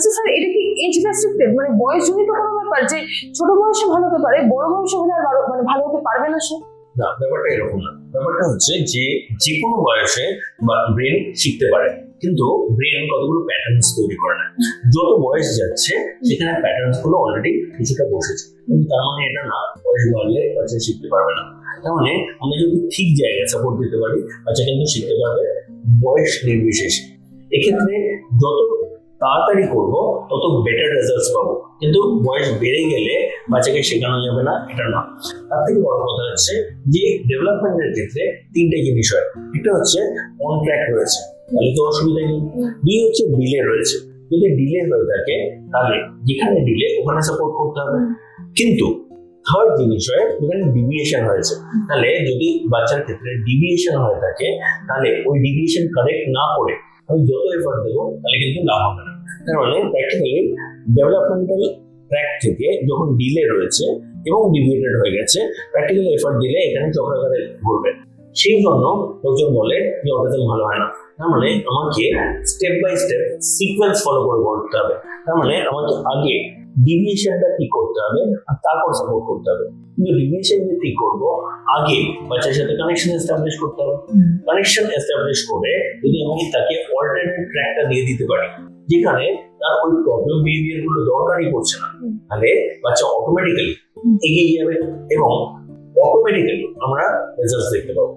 আচ্ছা স্যার এটা কি এজ রেস্ট্রিক্টেড মানে কোনো ব্যাপার, যে ছোট বয়সে ভালো হতে পারে, বড় বয়সে হলে আর মানে ভালো হতে পারবে না না, ব্যাপারটা এরকম না। ব্যাপারটা হচ্ছে যে যে কোনো বয়সে ব্রেন শিখতে পারে, কিন্তু ব্রেন কতগুলো প্যাটার্নস তৈরি করে না। যত বয়স যাচ্ছে, সেখানে প্যাটার্নসগুলো অলরেডি কিছুটা বসেছে। কিন্তু তার মানে এটা না, বয়স বাড়লে বাচ্চা শিখতে পারবে না। তার মানে আমরা যদি ঠিক জায়গায় সাপোর্ট দিতে পারি, বাচ্চা কিন্তু শিখতে পারবে বয়স নির্বিশেষে। এক্ষেত্রে যত তাড়াতাড়ি করব তত বেটার রেজাল্টস পাবো। কিন্তু বয়স বেড়ে গেলে বাচ্চাকে শেখানো যাবে না এটা না। তার থেকে বড় কথা হচ্ছে যে ডেভেলপমেন্টের ক্ষেত্রে তিনটে জিনিস হয় একটা হচ্ছে অন ট্র্যাক রয়েছে তাহলে তো অসুবিধা নেই। দুই হচ্ছে ডিলে রয়েছে। যদি ডিলে হয়ে থাকে তাহলে যেখানে ডিলে ওখানে সাপোর্ট করতে হবে। কিন্তু থার্ড জিনিস হয় যেখানে ডিভিয়েশন হয়েছে। তাহলে যদি বাচ্চার ক্ষেত্রে ডিভিয়েশন হয়ে থাকে তাহলে ওই ডিভিয়েশন কারেক্ট না করে আমি যত এফার্ট দেবো তাহলে কিন্তু লাভ হবে না। তার মানে প্র্যাকটিক্যালি ডেভেলপমেন্টাল ট্র্যাক থেকে যখন ডিলে রয়েছে এবং ডিভিয়েটেড হয়ে গেছে প্র্যাকটিক্যাল এফার্ট দিলে এখানে চক্রাকারে ঘুরবে সেই জন্য লোকজন বলে যে অটিজম ভালো হয় না। তার মানে আমাকে step by step sequence follow করে করতে হবে। তার মানে আমাকে আগে ডিভিয়েশনটা ঠিক করতে হবে আর তারপর সাপোর্ট করতে হবে। কিন্তু ডিভিয়েশন যে ঠিক করব আগে বাচ্চার সাথে কানেকশন এস্টাবলিশ করতে হবে। কানেকশন এস্টাবলিশ করে যদি আমি তাকে অল্টারনেট ট্র্যাকটা দিয়ে দিতে পারি যেখানে তার ওই প্রবলেম বিহেভিয়ারগুলো দরকারই পড়ছে না। তাহলে বাচ্চা অটোমেটিক্যালি এগিয়ে যাবে এবং অটোমেটিক্যালি আমরা রেজাল্ট দেখতে পাবো।